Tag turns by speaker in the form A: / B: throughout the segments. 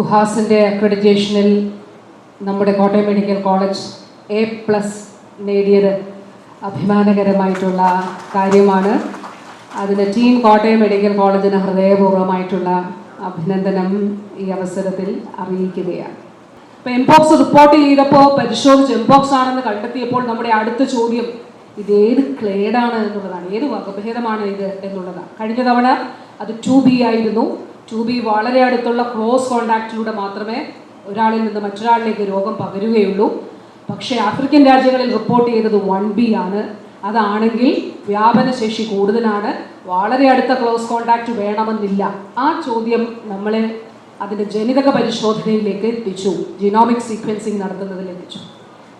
A: കുഹാസിന്റെ അക്രഡിറ്റേഷനിൽ നമ്മുടെ Kottayam medical college A plus നേടിയത് അഭിമാനകരമായിട്ടുള്ള കാര്യമാണ്. അതിന് ടീം കോട്ടയം മെഡിക്കൽ കോളേജിന് ഹൃദയപൂർവമായിട്ടുള്ള അഭിനന്ദനം ഈ അവസരത്തിൽ അറിയിക്കുകയാണ്. ഇപ്പോൾ എംപോക്സ് റിപ്പോർട്ട് ചെയ്തപ്പോൾ പരിശോധിച്ച് എംപോക്സ് ആണെന്ന് കണ്ടെത്തിയപ്പോൾ നമ്മുടെ അടുത്ത ചോദ്യം ഇത് ഏത് ക്ലേഡാണ് എന്നുള്ളതാണ്. ഏത് വകഭേദമാണ് ഇത് എന്നുള്ളതാണ്. കഴിഞ്ഞ തവണ അത് ടു ബി ആയിരുന്നു. ടു ബി വളരെ അടുത്തുള്ള ക്ലോസ് കോണ്ടാക്റ്റിലൂടെ മാത്രമേ ഒരാളിൽ നിന്ന് മറ്റൊരാളിലേക്ക് രോഗം പകരുകയുള്ളൂ. പക്ഷേ ആഫ്രിക്കൻ രാജ്യങ്ങളിൽ റിപ്പോർട്ട് ചെയ്തത് വൺ ബി ആണ്. അതാണെങ്കിൽ വ്യാപനശേഷി കൂടുതലാണ്. വളരെ അടുത്ത ക്ലോസ് കോണ്ടാക്റ്റ് വേണമെന്നില്ല. ആ ചോദ്യം നമ്മളെ അതിന്റെ ജനിതക പരിശോധനയിലേക്ക് എത്തിച്ചു. ജിനോമിക് സീക്വൻസിങ് നടത്തുന്നതിൽ എത്തിച്ചു.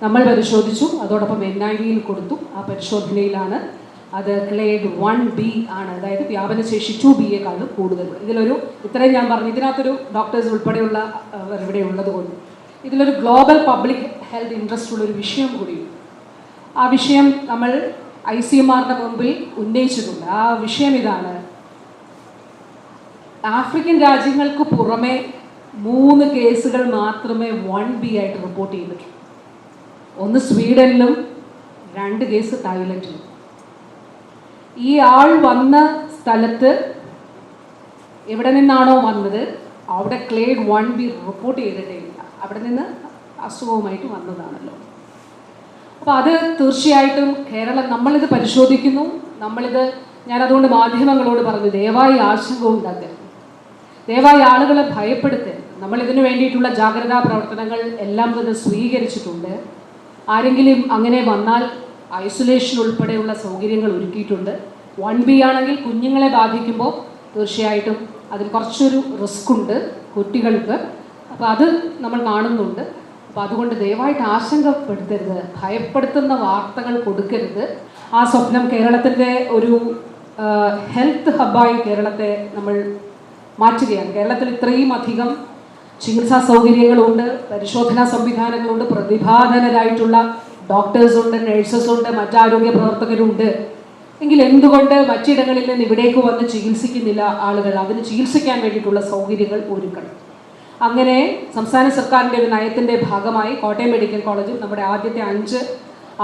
A: നമ്മൾ പരിശോധിച്ചു. അതോടൊപ്പം എൻ ഐ വിയിൽ കൊടുത്തു. ആ പരിശോധനയിലാണ് അത് ക്ലേഡ് വൺ ബി ആണ്. അതായത് വ്യാപനശേഷി ടു ബി യെക്കാളും കൂടുതൽ. ഇതിലൊരു ഇത്രയും ഞാൻ പറഞ്ഞു. ഇതിനകത്തൊരു ഡോക്ടേഴ്സ് ഉൾപ്പെടെയുള്ള ഇവിടെ ഉള്ളത് കൊണ്ട്. ഇതിലൊരു ഗ്ലോബൽ പബ്ലിക് ഹെൽത്ത് ഇൻട്രസ്റ്റ് ഉള്ളൊരു വിഷയം കൂടിയുണ്ട്. ആ വിഷയം നമ്മൾ ഐ സി എം മുമ്പിൽ ഉന്നയിച്ചിട്ടുണ്ട്. ആ വിഷയം ഇതാണ്. ആഫ്രിക്കൻ രാജ്യങ്ങൾക്ക് പുറമെ മൂന്ന് കേസുകൾ മാത്രമേ വൺ ബി ആയിട്ട് റിപ്പോർട്ട് ചെയ്തിട്ടുള്ളൂ. ഒന്ന് സ്വീഡനിലും രണ്ട് കേസ് തായ്ലൻഡിലും. ഈ ആൾ വന്ന സ്ഥലത്ത് എവിടെ നിന്നാണോ വന്നത് അവിടെ ക്ലേഡ് വൺ ബി റിപ്പോർട്ട് ചെയ്തിട്ടേ ഇല്ല. അവിടെ നിന്ന് അസുഖവുമായിട്ട് വന്നതാണല്ലോ. അപ്പോൾ അത് തീർച്ചയായിട്ടും കേരളം നമ്മളിത് പരിശോധിക്കുന്നു. നമ്മളിത് ഞാനതുകൊണ്ട് മാധ്യമങ്ങളോട് പറഞ്ഞു ദയവായി ആശങ്ക ഉണ്ടാക്കരുത്. ദയവായി ആളുകളെ ഭയപ്പെടുത്തരുത്. നമ്മൾ ഇതിനു വേണ്ടിയിട്ടുള്ള ജാഗ്രതാ പ്രവർത്തനങ്ങൾ എല്ലാം തന്നെ സ്വീകരിച്ചിട്ടുണ്ട്. ആരെങ്കിലും അങ്ങനെ വന്നാൽ ഐസൊലേഷൻ ഉൾപ്പെടെയുള്ള സൗകര്യങ്ങൾ ഒരുക്കിയിട്ടുണ്ട്. വൺ ബി ആണെങ്കിൽ കുഞ്ഞുങ്ങളെ ബാധിക്കുമ്പോൾ തീർച്ചയായിട്ടും അതിൽ കുറച്ചൊരു റിസ്ക് ഉണ്ട് കുട്ടികൾക്ക്. അപ്പോൾ അത് നമ്മൾ കാണുന്നുണ്ട്. അപ്പോൾ അതുകൊണ്ട് ദയവായിട്ട് ആശങ്കപ്പെടുത്തരുത് ഭയപ്പെടുത്തുന്ന വാർത്തകൾ കൊടുക്കരുത്. ആ സ്വപ്നം കേരളത്തിന്റെ ഒരു ഹെൽത്ത് ഹബ്ബായി കേരളത്തെ നമ്മൾ മാറ്റുകയാണ്. കേരളത്തിൽ ഇത്രയും അധികം ചികിത്സാ സൗകര്യങ്ങളുണ്ട് പരിശോധനാ സംവിധാനങ്ങളുണ്ട് പ്രതിഭാധനരായിട്ടുള്ള ഡോക്ടേഴ്സ് ഉണ്ട് നഴ്സസ് ഉണ്ട് മറ്റാരോഗ്യ പ്രവർത്തകരുണ്ട്. എങ്കിൽ എന്തുകൊണ്ട് മറ്റിടങ്ങളിൽ നിന്ന് ഇവിടേക്ക് വന്ന് ചികിത്സിക്കുന്നില്ല ആളുകൾ? അതിന് ചികിത്സിക്കാൻ വേണ്ടിയിട്ടുള്ള സൗകര്യങ്ങൾ ഒരുക്കണം. അങ്ങനെ സംസ്ഥാന സർക്കാരിന്റെ ഒരു നയത്തിന്റെ ഭാഗമായി കോട്ടയം മെഡിക്കൽ കോളേജിൽ നമ്മുടെ ആദ്യത്തെ അഞ്ച്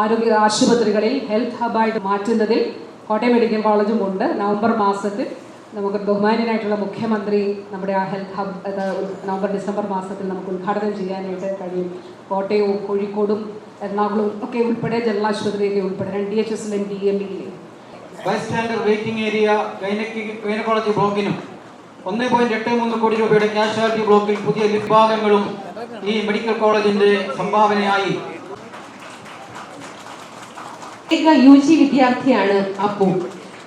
A: ആരോഗ്യ ആശുപത്രികളിൽ ഹെൽത്ത് ഹബായിട്ട് മാറ്റുന്നതിൽ കോട്ടയം മെഡിക്കൽ കോളേജും ഉണ്ട്. നവംബർ മാസത്തിൽ നമുക്ക് ബഹുമാനനായിട്ടുള്ള മുഖ്യമന്ത്രി നമ്മുടെ ആ ഹെൽത്ത് ഹബ് നവംബർ ഡിസംബർ മാസത്തിൽ നമുക്ക് ഉദ്ഘാടനം ചെയ്യാനായിട്ട് കഴിയും. കോട്ടയവും കോഴിക്കോടും എറണാകുളവും ഒക്കെ ഉൾപ്പെടെ ജനറൽ ആശുപത്രിയൊക്കെ ഉൾപ്പെടെ ഡി എച്ച് എസിലും D M ഇയിലെ
B: bus stand waiting area gynaecology ബ്ലോക്കിനും ഒന്ന് പോയിന്റ് എട്ട് മൂന്ന് കോടി രൂപയുടെ കാഷ്വാലിറ്റി ബ്ലോക്കിൽ പുതിയ വിഭാഗങ്ങളും ഈ മെഡിക്കൽ കോളേജിന്റെ സംഭാവനയായി.
C: യു ജി വിദ്യാർത്ഥിയാണ് അപ്പു.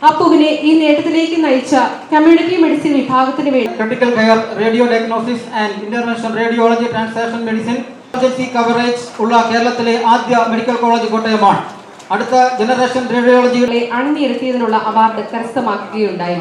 C: അപ്പുവിനെ ഈ നേട്ടത്തിലേക്ക് നയിച്ച കമ്മ്യൂണിറ്റി മെഡിസിൻ വിഭാഗത്തിന് വേണ്ടി
B: critical care radio diagnosis and international radiology transaction medicine emergency coverage ഉള്ള കേരളത്തിലെ ആദ്യ മെഡിക്കൽ കോളേജ് കോട്ടയമാണ്. അടുത്ത ജനറേഷൻ
C: റേഡിയോളജികളെ അണിനിരത്തിയതിനുള്ള അവാർഡ് കരസ്ഥമാക്കുകയുണ്ടായി.